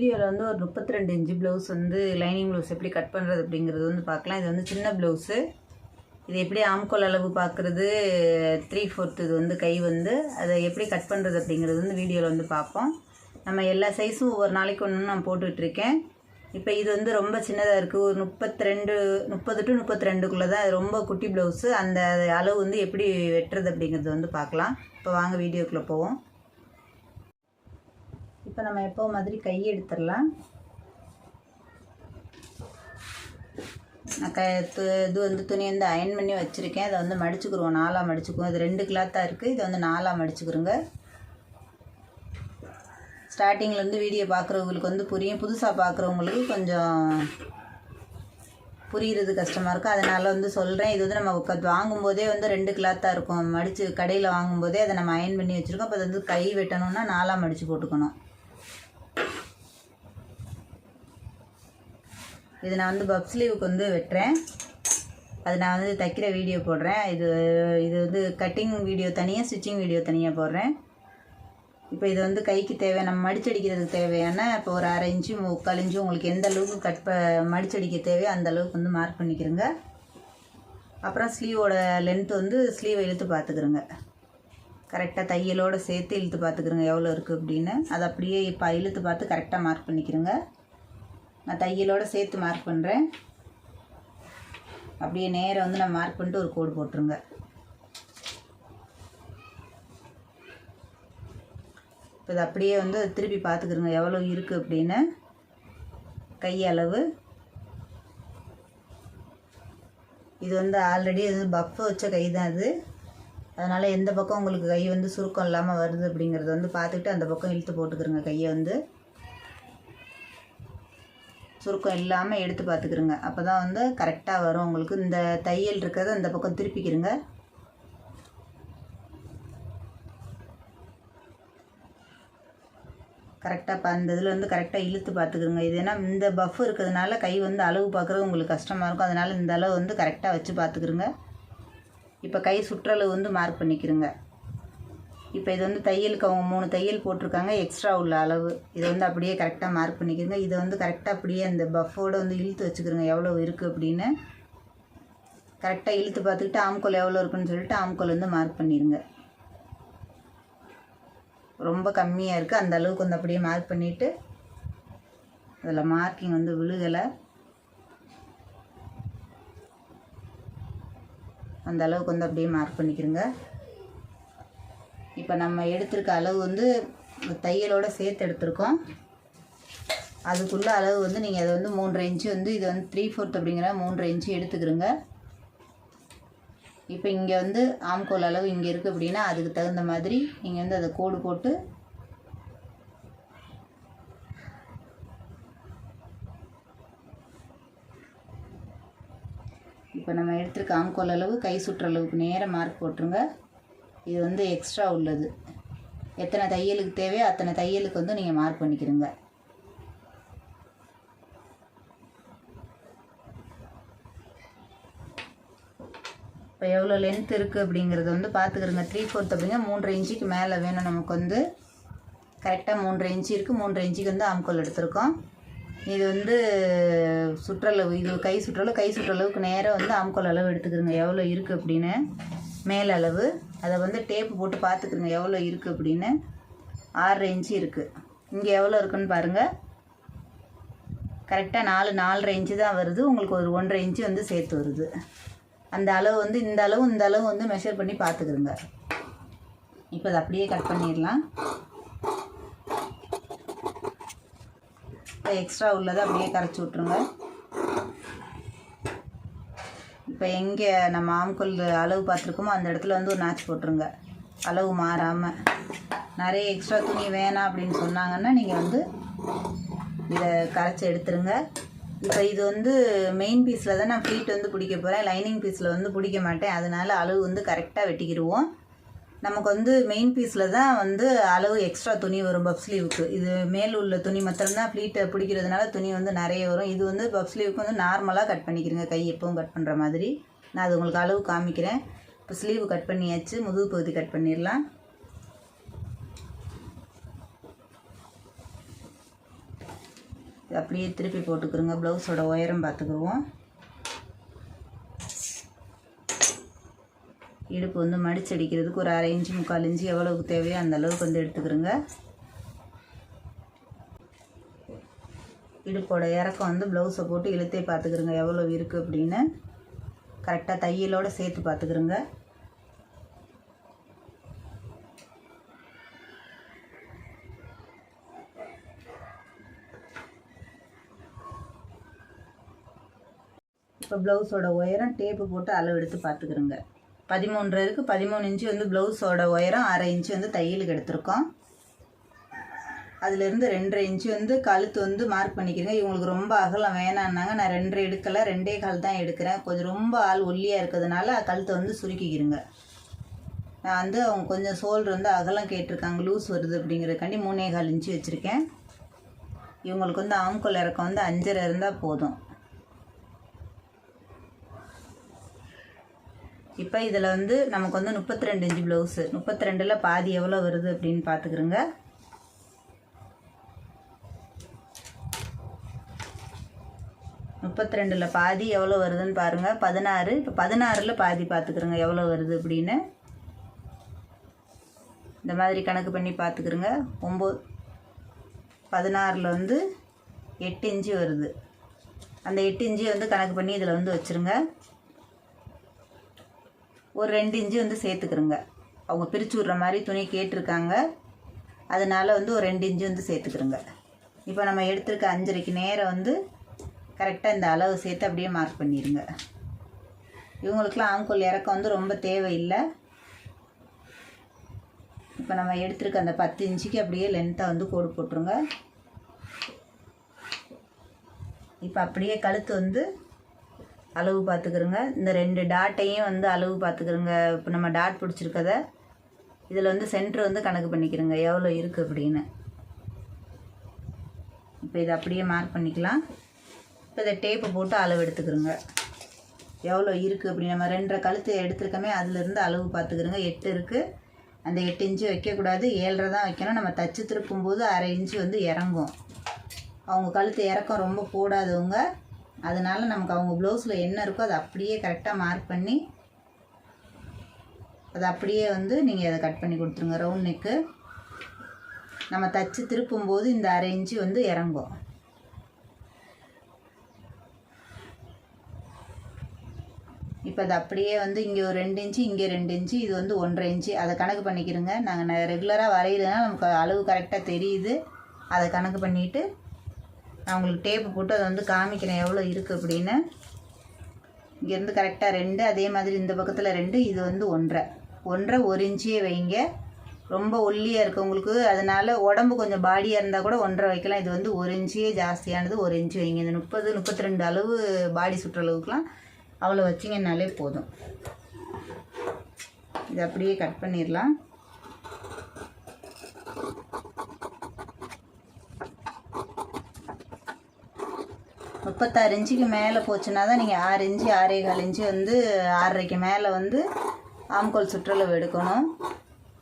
வீடியோவில் வந்து ஒரு முப்பத்தி ரெண்டு இன்ச்சு ப்ளவுஸ் வந்து லைனிங் ப்ளவுஸ் எப்படி கட் பண்ணுறது அப்படிங்கிறது வந்து பார்க்கலாம். இது வந்து சின்ன ப்ளவுஸு இது எப்படி ஆம்கோல் அளவு பார்க்குறது த்ரீ ஃபோர்த்து இது வந்து கை வந்து அதை எப்படி கட் பண்ணுறது அப்படிங்கிறது வந்து வீடியோவில் வந்து பார்ப்போம். நம்ம எல்லா சைஸும் ஒவ்வொரு நாளைக்கு ஒன்று நான் போட்டுட்ருக்கேன். இப்போ இது வந்து ரொம்ப சின்னதாக இருக்குது ஒரு முப்பத்தி ரெண்டு முப்பது டு முப்பத்தி ரெண்டுக்குள்ளே தான் இது ரொம்ப குட்டி ப்ளவுஸு அந்த அளவு வந்து எப்படி வெட்டுறது அப்படிங்கிறது வந்து பார்க்கலாம். இப்போ வாங்க வீடியோக்குள்ளே போவோம். இப்போ நம்ம எப்போ மாதிரி கை எடுத்துடலாம். நான் க து இது வந்து துணி வந்து அயன் பண்ணி வச்சுருக்கேன். அதை வந்து மடிச்சுக்குருவோம். நாலாக மடிச்சுக்குவோம். இது ரெண்டு கிளாத்தாக இருக்குது இதை வந்து நாலாக மடிச்சுக்கிறோங்க ஸ்டார்டிங்லேருந்து வீடியோ பார்க்குறவங்களுக்கு வந்து புரியும். புதுசாக பார்க்குறவங்களுக்கு கொஞ்சம் புரிகிறது கஷ்டமாக இருக்கும். அதனால் வந்து சொல்கிறேன் இது வந்து நம்ம வாங்கும்போதே வந்து ரெண்டு கிளாத்தாக இருக்கும். மடித்து கடையில் வாங்கும்போதே அதை நம்ம அயன் பண்ணி வச்சுருக்கோம். அப்போ அது வந்து கை வெட்டணும்னா நாலாக மடித்து போட்டுக்கணும். இது நான் வந்து பப் ஸ்லீவுக்கு வந்து வெட்டுறேன். அது நான் வந்து தைக்கிற வீடியோ போடுறேன். இது இது வந்து கட்டிங் வீடியோ தனியாக ஸ்டிச்சிங் வீடியோ தனியாக போடுறேன். இப்போ இது வந்து கைக்கு தேவை நம்ம மடிச்சடிக்கிறதுக்கு தேவையான இப்போ ஒரு அரை இன்ச்சு முக்கால் இன்ச்சு உங்களுக்கு எந்த அளவுக்கு கட் ப மடிச்சடிக்க தேவையோ அந்த அளவுக்கு வந்து மார்க் பண்ணிக்கிறோங்க. அப்புறம் ஸ்லீவோட லென்த் வந்து ஸ்லீவை இழுத்து பார்த்துக்கிறோங்க. கரெக்டாக தையலோடு சேர்த்து இழுத்து பார்த்துக்கிறோங்க எவ்வளோ இருக்குது அப்படின்னு. அதை அப்படியே இப்போ இழுத்து பார்த்து கரெக்டாக மார்க் பண்ணிக்கிறோங்க. நான் தையலோடு சேர்த்து மார்க் பண்ணுறேன் அப்படியே நேராக வந்து நான் மார்க் பண்ணிட்டு ஒரு கோடு போட்டுருங்க. இப்போ இது அப்படியே வந்து திருப்பி பார்த்துக்கிறோங்க எவ்வளோ இருக்குது அப்படின்னு. கை அளவு. இது வந்து ஆல்ரெடி அது பஃப் வச்ச கை தான் அது. அதனால் எந்த பக்கம் உங்களுக்கு கை வந்து சுருக்கம் இல்லாமல் வருது அப்படிங்கிறத வந்து பார்த்துக்கிட்டு அந்த பக்கம் இழுத்து போட்டுக்கிறோங்க கையை வந்து. சுருக்கம் இல்லாமல் எடுத்து பார்த்துக்கிறோங்க. அப்போ தான் வந்து கரெக்டாக வரும். உங்களுக்கு இந்த தையல் இருக்கிறத அந்த பக்கம் திருப்பிக்கிறோங்க. கரெக்டாக இப்போ அந்த இதில் வந்து கரெக்டாக இழுத்து பார்த்துக்கிறோங்க. இது ஏன்னா இந்த பஃப் இருக்கிறதுனால கை வந்து அளவு பார்க்குறது உங்களுக்கு கஷ்டமாக இருக்கும். அதனால் இந்த அளவு வந்து கரெக்டாக வச்சு பார்த்துக்குருங்க இப்போ கை சுற்றளவு வந்து மார்க் பண்ணிக்கிறோங்க. இப்போ இது வந்து தையலுக்கு அவங்க மூணு தையல் போட்டிருக்காங்க எக்ஸ்ட்ரா உள்ள அளவு. இதை வந்து அப்படியே கரெக்டாக மார்க் பண்ணிக்கிறங்க இதை வந்து கரெக்டாக அப்படியே அந்த பஃபோடு வந்து இழுத்து வச்சுக்கிறோங்க எவ்வளோ இருக்குது அப்படின்னு. கரெக்டாக இழுத்து பார்த்துக்கிட்டு ஆம்கோல் எவ்வளோ இருக்குன்னு சொல்லிட்டு ஆம்கோல் வந்து மார்க் பண்ணிடுங்க ரொம்ப கம்மியாக இருக்குது அந்த அளவுக்கு வந்து அப்படியே மார்க் பண்ணிவிட்டு அதில் மார்க்கிங் வந்து விழுகலை. அந்த அளவுக்கு வந்து அப்படியே மார்க் பண்ணிக்கிறோங்க இப்போ நம்ம எடுத்திருக்க அளவு வந்து தையலோடு சேர்த்து எடுத்திருக்கோம். அதுக்குள்ள அளவு வந்து நீங்கள் அதை வந்து மூன்றரை இன்ச்சு வந்து இது வந்து த்ரீ ஃபோர்த் அப்படிங்கிற மூன்றரை இன்ச்சு எடுத்துக்கிறோங்க. இப்போ இங்கே வந்து ஆம்கோல் அளவு இங்கே இருக்குது அப்படின்னா அதுக்கு தகுந்த மாதிரி நீங்கள் வந்து அதை கோடு போட்டு இப்போ நம்ம எடுத்துருக்க ஆம்கோல் அளவு கை சுற்றளவுக்கு நேராக மார்க் போட்டுருங்க. இது வந்து எக்ஸ்ட்ரா உள்ளது. எத்தனை தையலுக்கு தேவையோ அத்தனை தையலுக்கு வந்து நீங்கள் மார்க் பண்ணிக்கிறீங்க இப்போ எவ்வளோ லென்த் இருக்குது அப்படிங்கிறத வந்து பார்த்துக்கிறோங்க த்ரீ ஃபோர்த் அப்படிங்க மூன்றரை இன்ச்சுக்கு மேலே வேணும் நமக்கு வந்து. கரெக்டாக மூன்றரை இன்ச்சு இருக்குது மூன்றரை இன்ச்சுக்கு வந்து ஆம்கோல் எடுத்திருக்கோம். இது வந்து சுற்றளவு இது கை சுற்றளவு கை சுற்றளவுக்கு நேராக வந்து ஆம்கோல் அளவு எடுத்துக்கிறோங்க எவ்வளோ இருக்குது அப்படின்னு. மேலளவு. அதை வந்து டேப்பு போட்டு பார்த்துக்குங்க எவ்வளோ இருக்குது அப்படின்னு. ஆறரை இன்ச்சு இருக்குது இங்கே எவ்வளோ இருக்குன்னு பாருங்கள் கரெக்டாக நாலு நாலரை இன்ச்சு தான் வருது. உங்களுக்கு ஒரு ஒன்றரை இன்ச்சு வந்து சேர்த்து வருது. அந்த அளவு வந்து இந்த அளவு இந்த அளவு வந்து மெஷர் பண்ணி பார்த்துக்குருங்க இப்போ அதை அப்படியே கட் பண்ணிடலாம். இப்போ எக்ஸ்ட்ரா உள்ளதை அப்படியே கரைச்சி விட்ருங்க இப்போ எங்கே நம்ம ஆம்கொல் அளவு பார்த்துருக்கோமோ அந்த இடத்துல வந்து ஒரு நாச்சு போட்டுருங்க. அளவு மாறாமல் நிறைய எக்ஸ்ட்ரா துணி வேணாம் அப்படின்னு சொன்னாங்கன்னா நீங்கள் வந்து இதை கரைச்சி எடுத்துருங்க. இப்போ இது வந்து மெயின் பீஸில் தான் நான் ஃப்ளீட் வந்து பிடிக்க போகிறேன் லைனிங் பீஸில் வந்து பிடிக்க மாட்டேன். அதனால அளவு வந்து கரெக்டாக வெட்டிக்கிடுவோம் நமக்கு வந்து மெயின் பீஸில் தான் வந்து அளவு எக்ஸ்ட்ரா துணி வரும் பப் ஸ்லீவுக்கு இது மேல் உள்ள துணி மாத்திரம்தான் ஃப்ளீட்டை பிடிக்கிறதுனால துணி வந்து நிறைய வரும். இது வந்து பப் ஸ்லீவுக்கு வந்து நார்மலாக கட் பண்ணிக்கிறேங்க. கை எப்பவும் கட் பண்ணுற மாதிரி. நான் அது உங்களுக்கு அளவு காமிக்கிறேன். இப்போ ஸ்லீவ் கட் பண்ணியாச்சு. முதுகு பகுதி கட் பண்ணிடலாம். அப்படியே திருப்பி போட்டுக்கிறோங்க. ப்ளவுஸோட உயரம் பார்த்துக்குருவோம். இடுப்பு வந்து மடிச்சடிக்கிறதுக்கு ஒரு அரை இன்ச்சு முக்கால் இன்ச்சு எவ்வளவுக்கு தேவையோ அந்த அளவுக்கு வந்து எடுத்துக்கிறோங்க. இடுப்போட இறக்கம் வந்து ப்ளவுஸை போட்டு இழுத்தே பார்த்துக்கிறோங்க எவ்வளோ இருக்குது அப்படின்னு. கரெக்டாக தையலோடு சேர்த்து பார்த்துக்கிறோங்க. இப்போ ப்ளவுஸோட உயரம் டேப்பு போட்டு அளவு எடுத்து பார்த்துக்கிறோங்க. பதிமூன்று இருக்குது பதிமூணு இன்ச்சு வந்து ப்ளவுஸோட உயரம் அரை இன்ச்சு வந்து தையலுக்கு எடுத்திருக்கோம். அதுலேருந்து ரெண்டரை இன்ச்சு வந்து கழுத்து வந்து மார்க் பண்ணிக்கிறேங்க இவங்களுக்கு ரொம்ப அகலம் வேணான்னாங்க. நான் ரெண்டரை எடுக்கலை. ரெண்டே கால் தான் எடுக்கிறேன். கொஞ்சம் ரொம்ப ஆள் ஒல்லியாக இருக்கிறதுனால கழுத்தை வந்து சுருக்கிக்கிறேங்க நான் வந்து அவங்க கொஞ்சம் சோல்டர் வந்து அகலம் கேட்டிருக்காங்க. லூஸ் வருது அப்படிங்கிறதுக்காண்டி மூணே கால் இன்ச்சு வச்சுருக்கேன். இவங்களுக்கு வந்து ஆம்கொல் இறக்கம் வந்து அஞ்சரை இருந்தால் போதும். இப்போ இதில் வந்து நமக்கு வந்து முப்பத்தி ரெண்டு இன்ச்சு ப்ளவுஸு முப்பத்தி ரெண்டில் பாதி எவ்வளோ வருது அப்படின்னு பார்த்துக்கிறோங்க முப்பத்தி ரெண்டில் பாதி எவ்வளோ வருதுன்னு பாருங்கள் பதினாறு இப்போ பதினாறில் பாதி பார்த்துக்கிறோங்க எவ்வளோ வருது அப்படின்னு. இந்த மாதிரி கணக்கு பண்ணி பார்த்துக்கிறோங்க ஒம்பது பதினாறில் வந்து எட்டு இன்ச்சு வருது. அந்த எட்டு இன்ச்சு வந்து கணக்கு பண்ணி இதில் வந்து வச்சுருங்க. ஒரு ரெண்டு இன்ச்சு வந்து சேர்த்துக்கிறோங்க. அவங்க பிரித்து விட்ற மாதிரி துணி கேட்டிருக்காங்க. அதனால் வந்து ஒரு ரெண்டு இன்ச்சு வந்து சேர்த்துக்கிறோங்க. இப்போ நம்ம எடுத்துருக்க அஞ்சரைக்கு நேரம் வந்து கரெக்டாக இந்த அளவு சேர்த்து அப்படியே மார்க் பண்ணிடுங்க. இவங்களுக்குலாம் ஆங்கோல் இறக்கம் வந்து ரொம்ப தேவையில்லை. இப்போ நம்ம எடுத்துருக்க அந்த பத்து இன்ச்சுக்கு அப்படியே லென்த்தை வந்து கோடு போட்டுருங்க. இப்போ அப்படியே கழுத்து வந்து அளவு பார்த்துக்கிறோங்க. இந்த ரெண்டு டாட்டையும் வந்து அளவு பார்த்துக்கிறோங்க. இப்போ நம்ம டாட் பிடிச்சிருக்கத இதில் வந்து சென்ட்ரு வந்து கணக்கு பண்ணிக்கிறோங்க. எவ்வளோ இருக்குது அப்படின்னு. இப்போ இதை அப்படியே மார்க் பண்ணிக்கலாம். இப்போ இதை டேப்பு போட்டு அளவு எடுத்துக்கிறோங்க. எவ்வளோ இருக்குது அப்படி நம்ம ரெண்டரை கழுத்து எடுத்துருக்கோமே அதுலேருந்து அளவு பார்த்துக்கிறோங்க. எட்டு இருக்குது அந்த எட்டு இன்ச்சு வைக்கக்கூடாது. ஏழரை தான் வைக்கணும். நம்ம தச்சு திருப்பும்போது அரை இன்ச்சு வந்து இறங்கும். அவங்க கழுத்து இறக்கம் ரொம்ப போடாதவங்க அதனால நமக்கு அவங்க ப்ளவுஸில் என்ன இருக்கோ அதை அப்படியே கரெக்டாக மார்க் பண்ணி அதை அப்படியே வந்து நீங்கள் அதை கட் பண்ணி கொடுத்துருங்க. ரவுண்ட் நெக்கு நம்ம தச்சு திருப்பும்போது இந்த அரை இன்ச்சு வந்து இறங்கும். இப்போ அது அப்படியே வந்து இங்கே ஒரு ரெண்டு இன்ச்சு இங்கே ரெண்டு இன்ச்சு இது வந்து ஒன்றரை இன்ச்சு அதை கணக்கு பண்ணிக்கிறோங்க நாங்கள் ரெகுலராக வரைகிறதுனால நமக்கு அளவு கரெக்டாக தெரியுது. அதை கணக்கு பண்ணிவிட்டு நான் உங்களுக்கு டேப்பு போட்டு அதை வந்து காமிக்கிறேன் எவ்வளோ இருக்குது அப்படின்னு. இங்கேருந்து கரெக்டாக ரெண்டு அதே மாதிரி இந்த பக்கத்தில் ரெண்டு இது வந்து ஒன்றரை. ஒன்றரை ஒரு இன்ச்சியே வைங்க. ரொம்ப ஒல்லியாக இருக்கவங்களுக்கு அதனால் உடம்பு கொஞ்சம் பாடியாக இருந்தால் கூட ஒன்றரை வைக்கலாம். இது வந்து ஒரு இன்ச்சியே ஜாஸ்தியானது ஒரு இன்ச்சு வைங்க. இந்த முப்பது முப்பத்தி ரெண்டு அளவு பாடி சுற்றளவுக்குலாம் அவ்வளோ வச்சிங்கன்னாலே போதும். இது அப்படியே கட் பண்ணிடலாம். முப்பத்தாறு இன்ச்சுக்கு மேலே போச்சுன்னா தான் நீங்கள் ஆறு இன்ச்சு ஆறே கால் இன்ச்சு வந்து ஆறரைக்கு மேலே வந்து ஆம்கோல் சுற்றளவு எடுக்கணும்.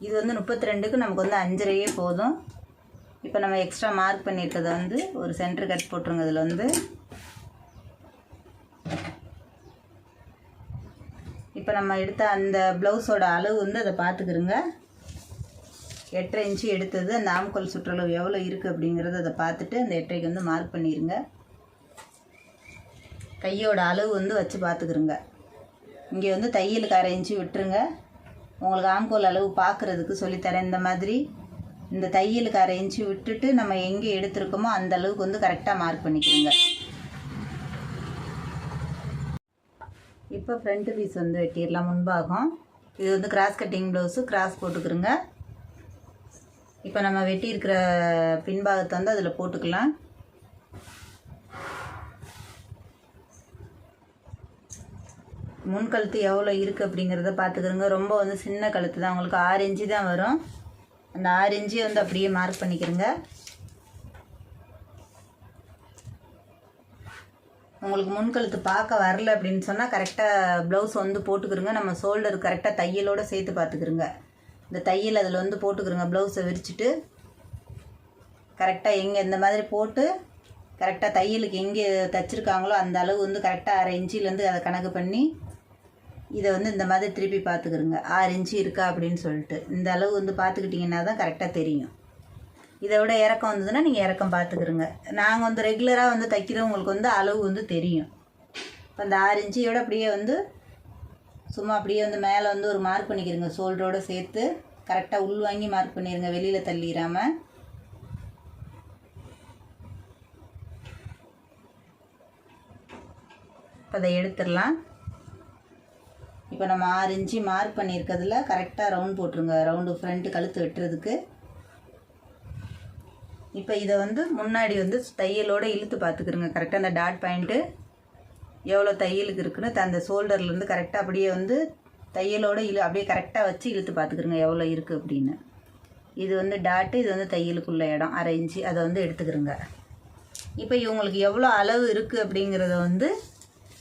இது வந்து முப்பத்தி ரெண்டுக்கு நமக்கு வந்து அஞ்சரையே போதும். இப்போ நம்ம எக்ஸ்ட்ரா மார்க் பண்ணியிருக்கிறத வந்து ஒரு சென்டர் கட் போட்டுருங்க இதில் வந்து இப்போ நம்ம எடுத்த அந்த ப்ளவுஸோட அளவு வந்து அதை பார்த்துக்கிறோங்க எட்டரை இன்ச்சு எடுத்தது அந்த ஆம்கோல் சுற்றளவு எவ்வளோ இருக்குது அப்படிங்கிறத அதை பார்த்துட்டு அந்த எட்டரைக்கு வந்து மார்க் பண்ணிடுங்க கையோட அளவு வந்து வச்சு பார்த்துக்குறோங்க இங்கே வந்து தையலுக்கு அரை இன்ச்சு விட்டுருங்க. உங்களுக்கு ஆம்கோல் அளவு பார்க்குறதுக்கு சொல்லித்தரேன். இந்த மாதிரி இந்த தையலுக்கு அரை இன்ச்சு விட்டுட்டு நம்ம எங்கே எடுத்திருக்கோமோ அந்த அளவுக்கு வந்து கரெக்டாக மார்க் பண்ணிக்கிறோங்க இப்போ ஃப்ரண்ட் பீஸ் வந்து வெட்டிடலாம் முன்பாகம். இது வந்து கிராஸ் கட்டிங் ப்ளவுஸு கிராஸ் போட்டுக்கிறோங்க இப்போ நம்ம வெட்டியிருக்கிற பின்பாகத்தை வந்து அதில் போட்டுக்கலாம். முன் கழுத்து எவ்வளோ இருக்குது அப்படிங்கிறத பார்த்துக்கிறோங்க ரொம்ப வந்து சின்ன கழுத்து தான். உங்களுக்கு ஆறு இன்ச்சு தான் வரும். அந்த ஆறு இன்ச்சு வந்து அப்படியே மார்க் பண்ணிக்கிறோங்க. உங்களுக்கு முன் கழுத்து பார்க்க வரல அப்படின்னு சொன்னால் கரெக்டாக ப்ளவுஸ் வந்து போட்டுக்கிறோங்க. நம்ம ஷோல்டர் கரெக்டாக தையலோடு சேர்த்து பார்த்துக்கிறோங்க இந்த தையல் அதில் வந்து போட்டுக்கிறோங்க. ப்ளவுஸை விரிச்சிட்டு கரெக்டாக எங்கே இந்த மாதிரி போட்டு கரெக்டாக தையலுக்கு எங்கே தைச்சிருக்காங்களோ அந்த அளவு வந்து கரெக்டாக அரை இன்ச்சிலேருந்து அதை கணக்கு பண்ணி இதை வந்து இந்த மாதிரி திருப்பி பார்த்துக்கிருங்க ஆறு இன்ச்சு இருக்கா அப்படின்னு சொல்லிட்டு. இந்த அளவு வந்து பார்த்துக்கிட்டிங்கன்னா தான் கரெக்டாக தெரியும். இதை விட இறக்கம் வந்ததுன்னா நீங்கள் இறக்கம் பார்த்துக்கிருங்க நாங்கள் வந்து ரெகுலராக வந்து தைக்கிறவங்களுக்கு வந்து அளவு வந்து தெரியும். இப்போ அந்த ஆறு இன்ச்சியோட அப்படியே வந்து சும்மா அப்படியே வந்து மேலே வந்து ஒரு மார்க் பண்ணிக்கிறோங்க ஷோல்டரோடு சேர்த்து கரெக்டாக உள் வாங்கி மார்க் பண்ணிடுங்க வெளியில் தள்ளிடாமல் இப்போ அதை எடுத்துடலாம். இப்போ நம்ம ஆறு இன்ச்சு மார்க் பண்ணியிருக்கிறதுல கரெக்டாக ரவுண்ட் போட்டுருங்க. ரவுண்டு ஃப்ரண்ட்டு கழுத்து வெட்டுறதுக்கு. இப்போ இதை வந்து முன்னாடி வந்து தையலோடு இழுத்து பார்த்துக்கிறோங்க. கரெக்டாக அந்த டாட் பாயிண்ட்டு எவ்வளோ தையலுக்கு இருக்குன்னு த- அந்த ஷோல்டர்லேருந்து கரெக்டாக அப்படியே வந்து தையலோட இழு அப்படியே கரெக்டாக வச்சு இழுத்து பார்த்துக்கிறோங்க எவ்வளோ இருக்குது அப்படின்னு. இது வந்து டாட்டு இது வந்து தையலுக்குள்ள இடம். அரை இன்ச்சு அதை வந்து எடுத்துக்கிறோங்க. இப்போ இவங்களுக்கு எவ்வளோ அளவு இருக்குது அப்படிங்கிறத வந்து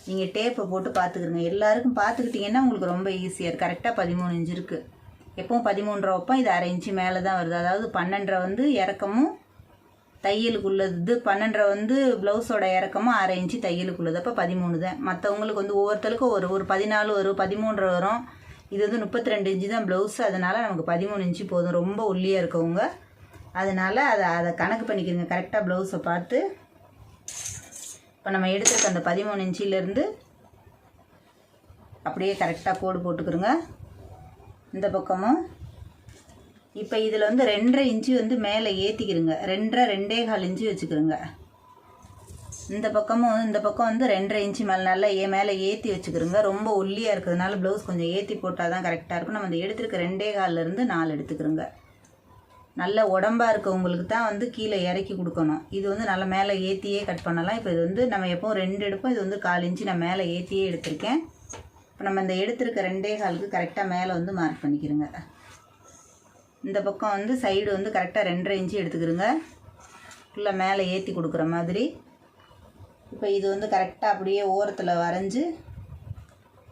நீங்கள் டேப்பை போட்டு பார்த்துக்கிறங்க எல்லாருக்கும் பார்த்துக்கிட்டிங்கன்னா உங்களுக்கு ரொம்ப ஈஸியாக இருக்குது கரெக்டாக பதிமூணு இன்ச்சு இருக்குது எப்பவும் பதிமூன்றரை வைப்போம். இது அரை இன்ச்சு மேலே தான் வருது. அதாவது பன்னெண்டரை வந்து இறக்கமும் தையலுக்குள்ளது. இது பன்னெண்டரை வந்து ப்ளவுஸோட இறக்கமும் அரை இன்ச்சு தையலுக்குள்ளது. அப்போ பதிமூணு தான். மற்றவங்களுக்கு வந்து ஒவ்வொருத்தருக்கும் ஒரு ஒரு பதினாலு வரும் பதிமூன்றரை வரும். இது வந்து முப்பத்தி ரெண்டு இன்ச்சு தான் ப்ளவுஸ் அதனால் நமக்கு பதிமூணு இன்ச்சு போதும். ரொம்ப ஒல்லியாக இருக்கவங்க. அதனால் அதை அதை கணக்கு பண்ணிக்கிறங்க கரெக்டாக ப்ளவுஸை பார்த்து இப்போ நம்ம எடுத்துருக்க அந்த பதிமூணு இன்ச்சிலேருந்து அப்படியே கரெக்டாக கோடு போட்டுக்கிறோங்க இந்த பக்கமும். இப்போ இதில் வந்து ரெண்டரை இன்ச்சு வந்து மேலே ஏற்றிக்கிறோங்க ரெண்டரை ரெண்டே கால் இன்ச்சு வச்சுக்கிறோங்க இந்த பக்கமும் வந்து- இந்த பக்கம் வந்து ரெண்டரை இன்ச்சு மேலே நல்லா ஏ மேலே ஏற்றி வச்சுக்கிறோங்க ரொம்ப ஒல்லியாக இருக்கிறதுனால ப்ளவுஸ் கொஞ்சம் ஏற்றி போட்டால் தான் கரெக்டாக இருக்கும். நம்ம இந்த எடுத்துருக்க ரெண்டே காலிலேருந்து நாலு எடுத்துக்கிறோங்க நல்ல உடம்பா இருக்கவங்களுக்கு தான் வந்து கீழே இறக்கி கொடுக்கணும். இது வந்து நல்லா மேலே ஏற்றியே கட் பண்ணலாம். இப்போ இது வந்து நம்ம எப்போவும் ரெண்டு எடுப்போம். இது வந்து கால் இன்ச்சு நான் மேலே ஏற்றியே எடுத்திருக்கேன். இப்போ நம்ம இந்த எடுத்திருக்க ரெண்டே காலுக்கு கரெக்டாக மேலே வந்து மார்க் பண்ணிக்கிறோங்க. இந்த பக்கம் வந்து சைடு வந்து கரெக்டாக ரெண்டரை இன்ச்சு எடுத்துக்கிறோங்க. ஃபுல்லாக மேலே ஏற்றி கொடுக்குற மாதிரி. இப்போ இது வந்து கரெக்டாக அப்படியே ஓரத்தில் வரைஞ்சி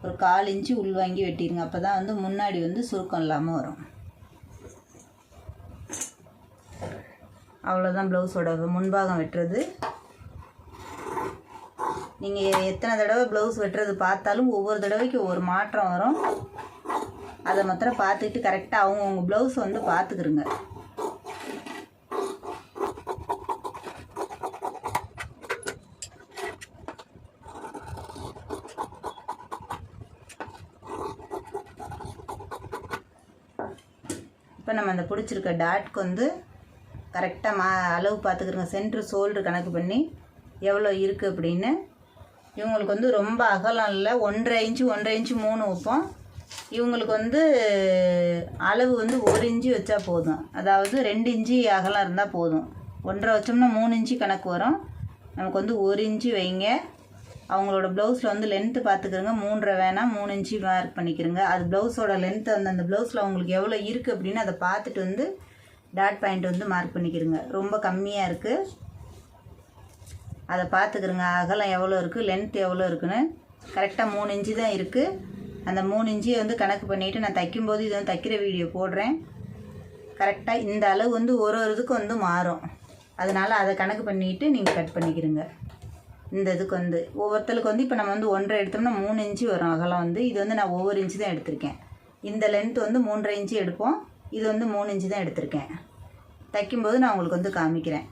ஒரு கால் இன்ச்சு உள்வாங்கி வெட்டிடுங்க. அப்போ தான் வந்து முன்னாடி வந்து சுருக்கம் இல்லாமல் வரும். அவ்வளோதான் ப்ளவுஸோட முன்பாகம் வெட்டுறது. நீங்கள் எத்தனை தடவை ப்ளவுஸ் வெட்டுறது பார்த்தாலும் ஒவ்வொரு தடவைக்கு ஒவ்வொரு மாற்றம் வரும். அதை மாத்திரம் பார்த்துக்கிட்டு கரெக்டாக அவங்கவுங்க ப்ளவுஸ் வந்து பார்த்துக்குருங்க. இப்போ நம்ம அந்த பிடிச்சிருக்க டாட்க்கு வந்து கரெக்டாக மா அளவு பார்த்துக்கிறோங்க சென்ட்ரு சோல்ட்ரு கணக்கு பண்ணி எவ்வளோ இருக்குது அப்படின்னு. இவங்களுக்கு வந்து ரொம்ப அகலம் இல்லை. ஒன்றரை இன்ச்சு ஒன்றரை இன்ச்சு மூணு வைப்போம். இவங்களுக்கு வந்து அளவு வந்து ஒரு இன்ச்சு வச்சா போதும். அதாவது ரெண்டு இன்ச்சு அகலம் இருந்தால் போதும். ஒன்றரை வச்சோம்னா மூணு இன்ச்சு கணக்கு வரும். நமக்கு வந்து ஒரு இன்ச்சு வைங்க. அவங்களோட ப்ளவுஸில் வந்து லென்த்து பார்த்துக்கிறோங்க. மூன்றரை வேணாம் மூணு இன்ச்சு மார்க் பண்ணிக்கிறோங்க. அது ப்ளவுஸோட லென்த்து அந்த அந்த ப்ளவுஸில் அவங்களுக்கு எவ்வளோ இருக்குது அப்படின்னு அதை பார்த்துட்டு வந்து டாட் பாயிண்ட் வந்து மார்க் பண்ணிக்கிறோங்க ரொம்ப கம்மியாக இருக்குது அதை பார்த்துக்கிறோங்க அகலம் எவ்வளோ இருக்குது லென்த் எவ்வளோ இருக்குன்னு. கரெக்டாக மூணு இன்ச்சு தான் இருக்குது அந்த மூணு இன்ச்சியை வந்து கணக்கு பண்ணிவிட்டு நான் தைக்கும்போது இது வந்து தைக்கிற வீடியோ போடுறேன். கரெக்டாக இந்த அளவு வந்து ஒரு ஒரு இதுக்கு வந்து மாறும். அதனால் அதை கணக்கு பண்ணிவிட்டு நீங்கள் கட் பண்ணிக்கிறங்க இந்த இதுக்கு வந்து. ஒவ்வொருத்தருக்கு வந்து இப்போ நம்ம வந்து ஒன்றரை எடுத்தோம்னா மூணு இன்ச்சு வரும் அகலம் வந்து. இது வந்து நான் ஒவ்வொரு இன்ச்சு தான் எடுத்திருக்கேன். இந்த லென்த் வந்து மூன்றரை இன்ச்சு எடுப்போம். இது வந்து மூணு இன்ச்சு தான் எடுத்திருக்கேன். தைக்கும்போது நான் உங்களுக்கு வந்து காமிக்கிறேன்.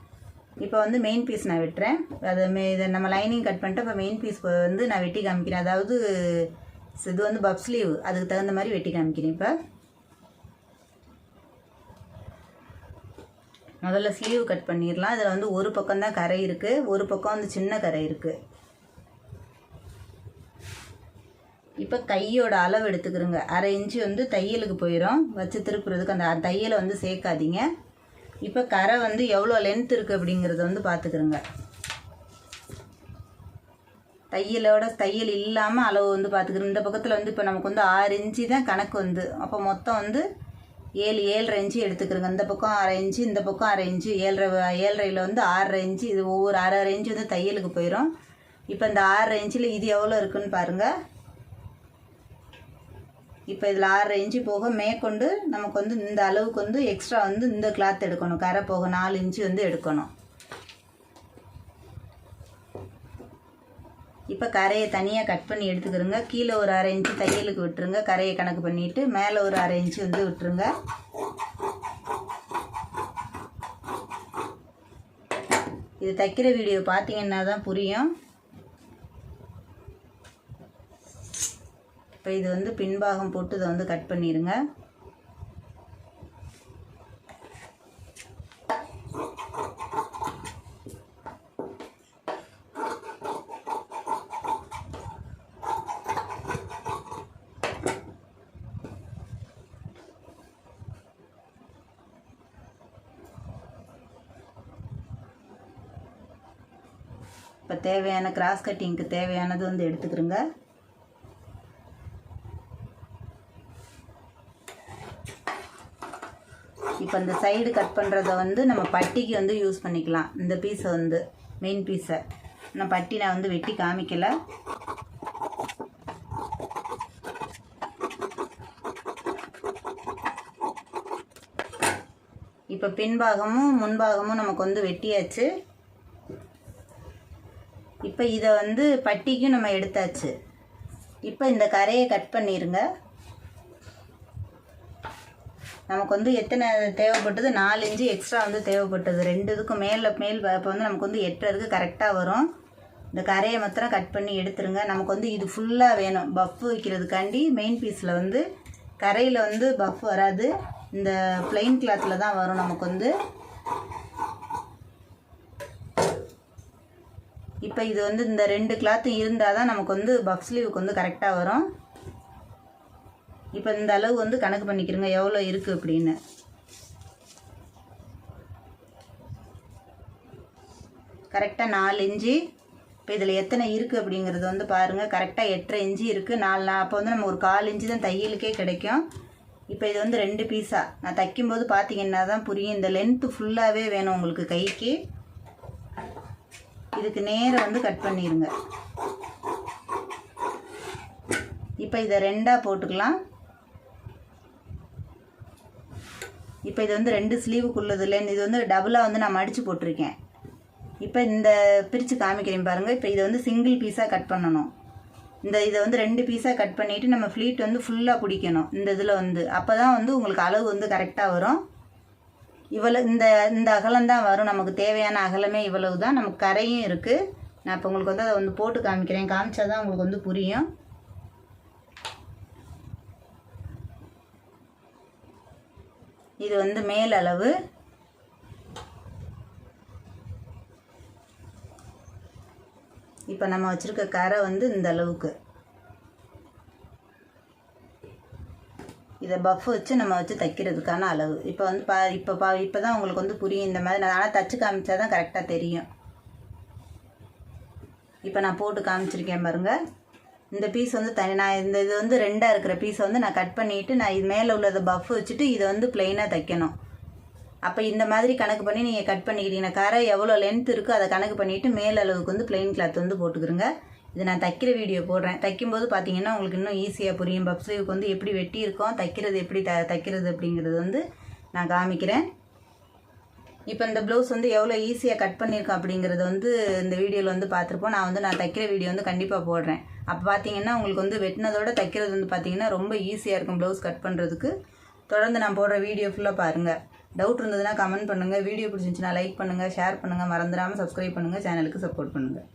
இப்போ வந்து மெயின் பீஸ் நான் வெட்டுறேன். அது மே இதை நம்ம லைனிங் கட் பண்ணிட்டு இப்போ மெயின் பீஸ் வந்து நான் வெட்டி காமிக்கிறேன். அதாவது இது வந்து பப் ஸ்லீவ் அதுக்கு தகுந்த மாதிரி வெட்டி காமிக்கிறேன் இப்போ. முதல்ல ஸ்லீவ் கட் பண்ணிடலாம். இதில் வந்து ஒரு பக்கம் தான் கரை இருக்குது ஒரு பக்கம் வந்து சின்ன கரை இருக்குது இப்போ கையோட அளவு எடுத்துக்கிறோங்க. அரை இன்ச்சு வந்து தையலுக்கு போயிடும் வச்சு திருப்புறதுக்கு அந்த தையலை வந்து சேர்க்காதீங்க. இப்போ கரை வந்து எவ்வளோ லென்த் இருக்குது அப்படிங்கிறத வந்து பார்த்துக்கிறோங்க தையலோட தையல் இல்லாமல் அளவு வந்து பார்த்துக்கிறோம் இந்த பக்கத்தில் வந்து இப்போ நமக்கு வந்து ஆறு இன்ச்சு தான் கணக்கு வந்து. அப்போ மொத்தம் வந்து ஏழு ஏழரை இன்ச்சு எடுத்துக்கிறோங்க. இந்த பக்கம் அரை இன்ச்சு இந்த பக்கம் அரை இன்ச்சு ஏழரை ஏழரையில் வந்து ஆறரை இன்ச்சு. இது ஒவ்வொரு அரை அரை இன்ச்சு வந்து தையலுக்கு போயிடும் இப்போ இந்த ஆறரை இன்ச்சில் இது எவ்வளோ இருக்குன்னு பாருங்கள் இப்போ இதில் ஆறரை இன்ச்சு போக மேற்கொண்டு நமக்கு வந்து இந்த அளவுக்கு வந்து எக்ஸ்ட்ரா வந்து இந்த கிளாத் எடுக்கணும். கரை போக நாலு இன்ச்சு வந்து எடுக்கணும். இப்போ கரையை தனியாக கட் பண்ணி எடுத்துக்கிறோங்க. கீழே ஒரு அரை இன்ச்சு தையலுக்கு விட்டுருங்க. கரையை கணக்கு பண்ணிவிட்டு மேலே ஒரு அரை இன்ச்சு வந்து விட்டுருங்க. இது தைக்கிற வீடியோ பார்த்தீங்கன்னா தான் புரியும். இப்போ இது வந்து பின்பாகம் போட்டு இதை வந்து கட் பண்ணிடுங்க இப்போ தேவையான கிராஸ் கட்டிங்க்கு தேவையானது வந்து எடுத்துக்கிறோங்க இப்போ இந்த சைடு கட் பண்ணுறத வந்து நம்ம பட்டிக்கு வந்து யூஸ் பண்ணிக்கலாம். இந்த பீஸை வந்து மெயின் பீஸை நான் பட்டி நான் வந்து வெட்டி காமிக்கல. இப்போ பின்பாகமும் முன்பாகமும் நமக்கு வந்து வெட்டியாச்சு. இப்போ இதை வந்து பட்டிக்கும் நம்ம எடுத்தாச்சு. இப்போ இந்த கரையை கட் பண்ணிடுங்க நமக்கு வந்து எத்தனை தேவைப்பட்டது? நாலு இன்ச்சு எக்ஸ்ட்ரா வந்து தேவைப்பட்டது. ரெண்டு இதுக்கும் மேலே மேல் இப்போ வந்து நமக்கு வந்து எட்டு இருக்குது கரெக்டாக வரும். இந்த கரையை மாத்திரம் கட் பண்ணி எடுத்துருங்க. நமக்கு வந்து இது ஃபுல்லாக வேணும். பஃப் வைக்கிறதுக்காண்டி மெயின் பீஸில் வந்து கரையில் வந்து பஃப் வராது. இந்த பிளெயின் கிளாத்தில் தான் வரும் நமக்கு வந்து. இப்போ இது வந்து இந்த ரெண்டு கிளாத்து இருந்தால் தான் நமக்கு வந்து பஃப் ஸ்லீவுக்கு வந்து கரெக்டாக வரும். இப்போ இந்த அளவு வந்து கணக்கு பண்ணிக்கிறோங்க. எவ்வளோ இருக்குது அப்படின்னு. கரெக்டாக நாலு இன்ச்சு இப்போ இதில் எத்தனை இருக்குது அப்படிங்கிறது வந்து பாருங்கள் கரெக்டாக எட்டரை இன்ச்சு இருக்குது நாலு நா அப்போ வந்து நம்ம ஒரு கால் இன்ச்சு தான் தையலுக்கே கிடைக்கும். இப்போ இது வந்து ரெண்டு பீஸாக நான் தைக்கும்போது பார்த்தீங்கன்னா தான் புரியும். இந்த லென்த்து ஃபுல்லாகவே வேணும் உங்களுக்கு கைக்கு. இதுக்கு நேராக வந்து கட் பண்ணிடுங்க இப்போ இதை ரெண்டாக போட்டுக்கலாம். இப்போ இது வந்து ரெண்டு ஸ்லீவுக்குள்ளதுலேருந்து இது வந்து டபுளாக வந்து நான் மடித்து போட்டிருக்கேன். இப்போ இந்த பிரித்து காமிக்கிறேன் பாருங்கள் இப்போ இதை வந்து சிங்கிள் பீஸாக கட் பண்ணணும். இந்த இதை வந்து ரெண்டு பீஸாக கட் பண்ணிவிட்டு நம்ம ஃப்ளீட் வந்து ஃபுல்லாக பிடிக்கணும் இந்த இதில் வந்து. அப்போ தான் வந்து உங்களுக்கு அளவு வந்து கரெக்டாக வரும். இவ்வளோ இந்த இந்த அகலம் தான் வரும். நமக்கு தேவையான அகலமே இவ்வளவு தான் நமக்கு கரையும் இருக்குது நான் இப்போ உங்களுக்கு வந்து அதை வந்து போட்டு காமிக்கிறேன். காமிச்சா தான் உங்களுக்கு வந்து புரியும். இது வந்து மேல் அளவு இப்போ நம்ம வச்சுருக்க கரை வந்து இந்த அளவுக்கு. இதை பஃப் வச்சு நம்ம வச்சு தைக்கிறதுக்கான அளவு. இப்போ வந்து பா இப்போ பா இப்போ தான் உங்களுக்கு வந்து புரியும் இந்த மாதிரி. நான் ஆனால் தச்சு காமிச்சா தான் கரெக்டாக தெரியும். இப்போ நான் போட்டு காமிச்சிருக்கேன் பாருங்கள் இந்த பீஸ் வந்து தனி நான் இந்த இது வந்து ரெண்டாக இருக்கிற பீஸை வந்து நான் கட் பண்ணிவிட்டு நான் இது மேலே உள்ளதை பஃப் வச்சுட்டு இதை வந்து பிளெயினாக தைக்கணும். அப்போ இந்த மாதிரி கணக்கு பண்ணி நீங்கள் கட் பண்ணிக்கிட்டீங்கன்னா கரை எவ்வளோ லென்த் இருக்கோ அதை கணக்கு பண்ணிவிட்டு மேல் அளவுக்கு வந்து பிளெயின் கிளாத் வந்து போட்டுக்கிறோங்க இது நான் தைக்கிற வீடியோ போடுறேன். தைக்கும்போது பார்த்தீங்கன்னா உங்களுக்கு இன்னும் ஈஸியாக புரியும். பப் ஸ்லீவுக்கு வந்து எப்படி வெட்டியிருக்கோம் தைக்கிறது எப்படி த தைக்கிறது அப்படிங்கிறது வந்து நான் காமிக்கிறேன். இப்போ இந்த ப்ளவுஸ் வந்து எவ்வளோ ஈஸியாக கட் பண்ணியிருக்கோம் அப்படிங்கிறத வந்து இந்த வீடியோவில் வந்து பார்த்துருப்போம். நான் வந்து நான் தைக்கிற வீடியோ வந்து கண்டிப்பாக போடுறேன். அப்போ பார்த்தீங்கன்னா உங்களுக்கு வந்து வெட்டினதோட தைக்கிறது வந்து பார்த்தீங்கன்னா ரொம்ப ஈஸியாக இருக்கும் ப்ளவுஸ் கட் பண்ணுறதுக்கு தொடர்ந்து நான் போடுற வீடியோ ஃபுல்லாக பாருங்கள் டவுட் இருந்ததுன்னா கமெண்ட் பண்ணுங்கள் வீடியோ பிடிச்சிருந்துச்சுன்னா லைக் பண்ணுங்கள் ஷேர் பண்ணுங்கள் மறந்துடாமல் சப்ஸ்கிரைப் பண்ணுங்கள் சேனலுக்கு சப்போர்ட் பண்ணுங்கள்